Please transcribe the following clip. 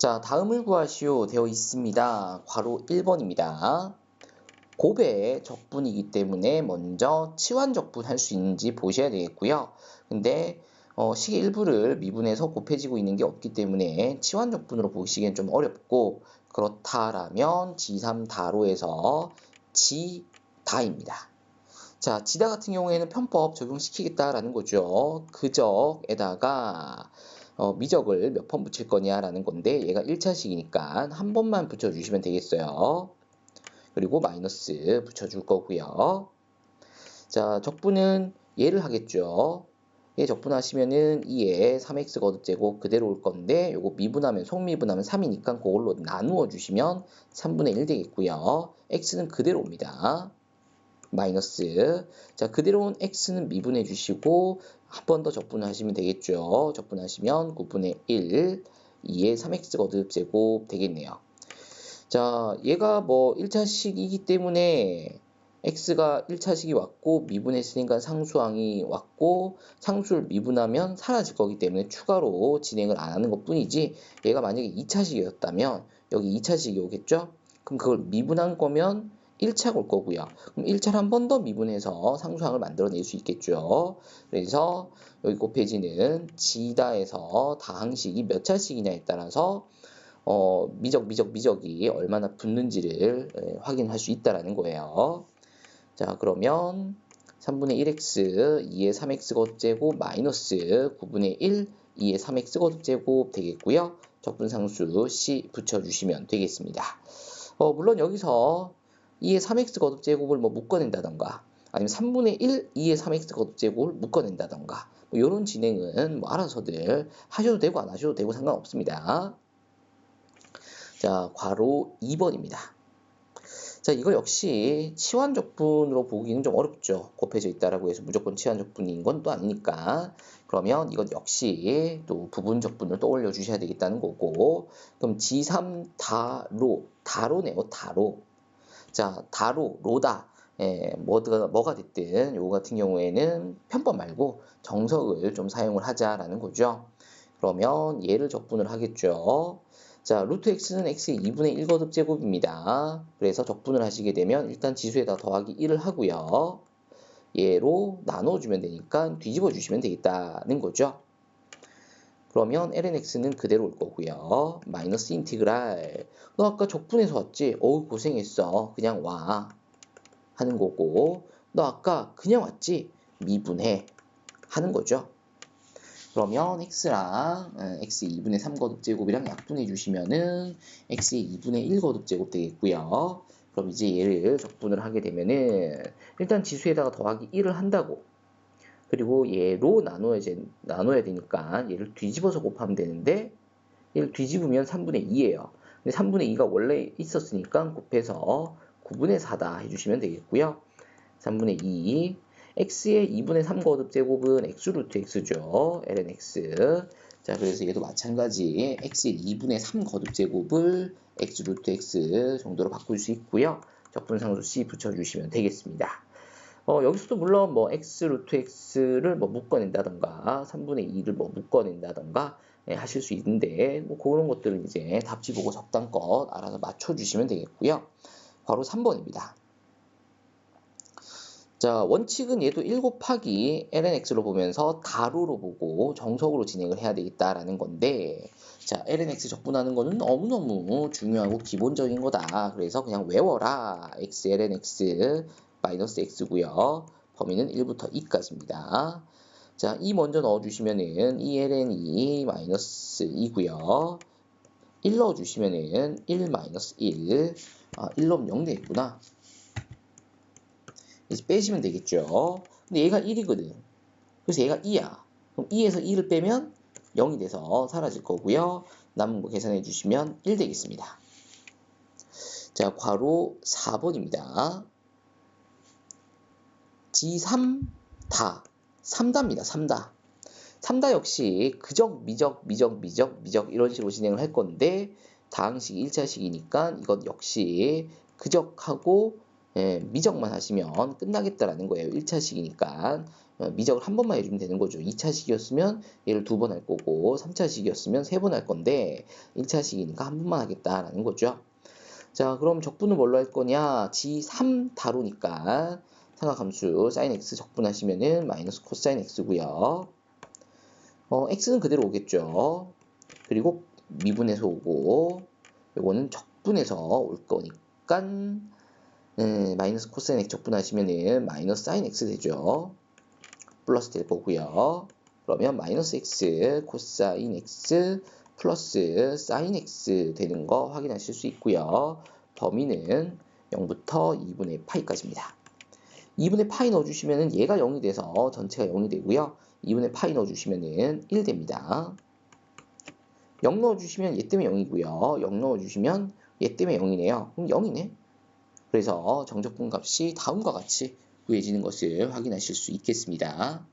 자, 다음을 구하시오 되어 있습니다. 괄호 1번입니다. 곱의 적분이기 때문에 먼저 치환 적분 할 수 있는지 보셔야 되겠고요. 근데 어, 식의 일부를 미분해서 곱해지고 있는 게 없기 때문에 치환 적분으로 보시기엔 좀 어렵고 그렇다라면 G3다로에서 지다입니다. 자, 지다 같은 경우에는 편법 적용시키겠다라는 거죠. 그적에다가 어, 미적을 몇 번 붙일 거냐라는 건데 얘가 1차식이니까 한 번만 붙여주시면 되겠어요. 그리고 마이너스 붙여줄 거고요. 자, 적분은 얘를 하겠죠. 얘 적분하시면은 2에 3x 거듭제곱 그대로 올 건데 요거 미분하면 속미분하면 3이니까 그걸로 나누어 주시면 3분의 1 되겠고요. x는 그대로 옵니다. 마이너스 자 그대로 온 x는 미분해 주시고 한 번 더 적분하시면 되겠죠. 적분하시면 9분의 1 2에 3x 거듭제곱 되겠네요. 자 얘가 뭐 1차식이기 때문에 x가 1차식이 왔고 미분했으니까 상수항이 왔고 상수를 미분하면 사라질 거기 때문에 추가로 진행을 안 하는 것 뿐이지 얘가 만약에 2차식이었다면 여기 2차식이 오겠죠? 그럼 그걸 미분한 거면 1차 올 거고요. 그럼 1차를 한 번 더 미분해서 상수항을 만들어낼 수 있겠죠. 그래서 여기 곱해지는 지다에서 다항식이 몇 차식이냐에 따라서 어, 미적, 미적, 미적이 얼마나 붙는지를 확인할 수 있다라는 거예요. 자, 그러면 3분의 1x, 2의 3x 거듭제곱 마이너스 9분의 1, 2의 3x 거듭제곱 되겠고요. 적분상수 c 붙여주시면 되겠습니다. 어, 물론 여기서 2의 3x 거듭 제곱을 뭐 묶어낸다던가 아니면 3분의 1, 2의 3x 거듭 제곱을 묶어낸다던가 뭐 이런 진행은 뭐 알아서들 하셔도 되고 안 하셔도 되고 상관없습니다. 자, 괄호 2번입니다. 자, 이거 역시 치환적분으로 보기는 좀 어렵죠. 곱해져 있다라고 해서 무조건 치환적분인 건 또 아니니까. 그러면 이건 역시 또 부분적분을 떠올려 주셔야 되겠다는 거고. 그럼 G3 다로, 다로네요, 다로. 자, 다로, 로다. 예, 뭐가, 뭐가 됐든 요거 같은 경우에는 편법 말고 정석을 좀 사용을 하자라는 거죠. 그러면 얘를 적분을 하겠죠. 자, 루트 x는 x의 2분의 1 거듭 제곱입니다. 그래서 적분을 하시게 되면 일단 지수에다 더하기 1을 하고요. 얘로 나눠주면 되니까 뒤집어 주시면 되겠다는 거죠. 그러면 lnx는 그대로 올 거고요. 마이너스 인티그랄. 너 아까 적분해서 왔지? 어우 고생했어. 그냥 와. 하는 거고 너 아까 그냥 왔지? 미분해. 하는 거죠. 그러면 x랑 어, x 2분의 3 거듭제곱이랑 약분해 주시면은 x의 2분의 1 거듭제곱 되겠고요. 그럼 이제 얘를 적분을 하게 되면은 일단 지수에다가 더하기 1을 한다고 그리고 얘로 나눠야, 나눠야 되니까 얘를 뒤집어서 곱하면 되는데 얘를 뒤집으면 3분의 2예요. 근데 3분의 2가 원래 있었으니까 곱해서 9분의 4다 해주시면 되겠고요. 3분의 2 x의 2분의 3 거듭 제곱은 x 루트 x죠. ln x. 자, 그래서 얘도 마찬가지 x의 2분의 3 거듭 제곱을 x 루트 x 정도로 바꿀 수 있고요. 적분상수 c 붙여주시면 되겠습니다. 어, 여기서도 물론 뭐 x 루트 x를 뭐 묶어낸다던가 3분의 2를 뭐 묶어낸다던가 예, 하실 수 있는데 뭐 그런 것들은 이제 답지 보고 적당껏 알아서 맞춰주시면 되겠고요. 바로 3번입니다. 자, 원칙은 얘도 1 곱하기 lnx로 보면서 가로로 보고 정석으로 진행을 해야 되겠다라는 건데 자, lnx 적분하는 거는 너무너무 중요하고 기본적인 거다. 그래서 그냥 외워라. x lnx 마이너스 x고요. 범위는 1부터 2까지입니다. 자, 2 먼저 넣어주시면은 2ln이 마이너스 2고요. 1 넣어주시면은 1 마이너스 1. 아, 1 넣으면 0 되겠구나. 이제 빼시면 되겠죠. 근데 얘가 1이거든. 그래서 얘가 2야. 그럼 2에서 2를 빼면 0이 돼서 사라질 거고요. 남은 거 계산해 주시면 1 되겠습니다. 자, 괄호 4번입니다. G3 다 3다입니다. 3다. 3다 역시 그적, 미적, 미적, 미적, 미적 이런 식으로 진행을 할 건데 다항식 1차식이니까 이것 역시 그적하고 예, 미적만 하시면 끝나겠다라는 거예요. 1차식이니까 어, 미적을 한 번만 해주면 되는 거죠. 2차식이었으면 얘를 두 번 할 거고 3차식이었으면 세 번 할 건데 1차식이니까 한 번만 하겠다라는 거죠. 자 그럼 적분은 뭘로 할 거냐 G3 다루니까 삼각함수 sin x 적분하시면은 마이너스 코사인 x고요. 어, x는 그대로 오겠죠. 그리고 미분해서 오고 요거는 적분해서 올 거니까 음, 마이너스 코사인 x 적분하시면은 마이너스 사인 x 되죠. 플러스 될 거고요. 그러면 마이너스 x 코사인 x 플러스 사인 x 되는 거 확인하실 수 있고요. 범위는 0부터 2분의 파이까지입니다. 2분의 파이 넣어주시면 얘가 0이 돼서 전체가 0이 되고요. 2분의 파이 넣어주시면 1 됩니다. 0 넣어주시면 얘 때문에 0이고요. 0 넣어주시면 얘 때문에 0이네요. 그럼 0이네. 그래서 정적분 값이 다음과 같이 구해지는 것을 확인하실 수 있겠습니다.